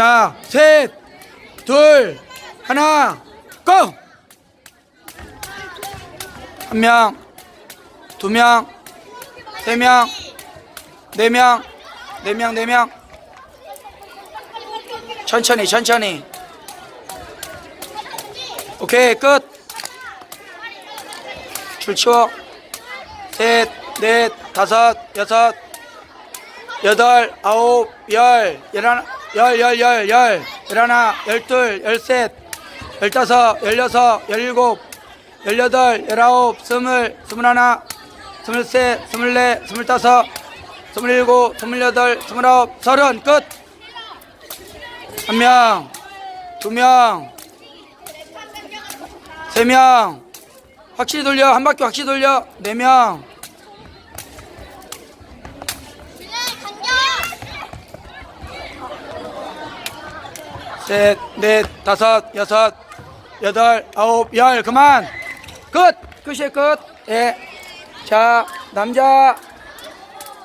자, 셋, 둘, 하나, 고! 한 명, 두 명, 세 명, 네 명, 네 명, 네 명. 천천히, 천천히. 오케이, 끝. 줄 치워. 셋, 넷, 다섯, 여섯, 여덟, 아홉, 열, 열하나, 열, 열, 열, 열, 열하나, 열둘, 열셋, 열다섯, 열여섯, 열일곱, 열여덟, 열아홉, 스물, 스물하나, 스물셋, 스물넷, 스물다섯, 스물일곱, 스물여덟, 스물아홉, 서른, 끝! 한 명, 두 명, 세 명, 확실히 돌려, 한 바퀴 확실히 돌려, 네 명, 셋, 넷, 다섯, 여섯, 여덟, 아홉, 열, 그만! 끝! 끝이에요, 끝! 예. 자, 남자.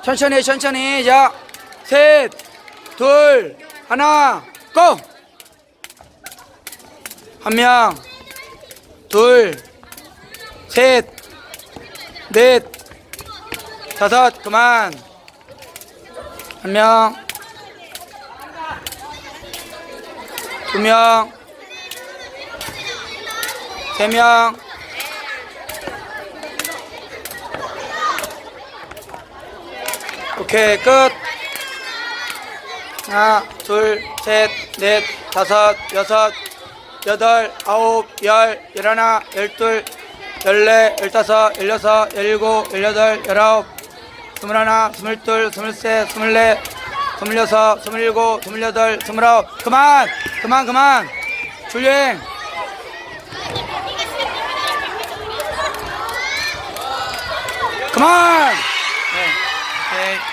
천천히, 천천히. 자, 셋, 둘, 하나, 고! 한 명, 둘, 셋, 넷, 다섯, 그만. 한 명, 두 명, 세 명, 오케이, 끝. 하나, 둘, 셋, 넷, 다섯, 여섯, 여덟, 아홉, 열, 열하나, 열둘, 열네, 열다섯, 열여섯, 열일곱, 열여덟, 열아홉, 스물하나, 스물둘, 스물셋, 스물넷, 스물여섯, 스물일곱, 스물여덟, 스물아홉. 그만! 그만, 그만! 줄여행! 그만! 네. 네.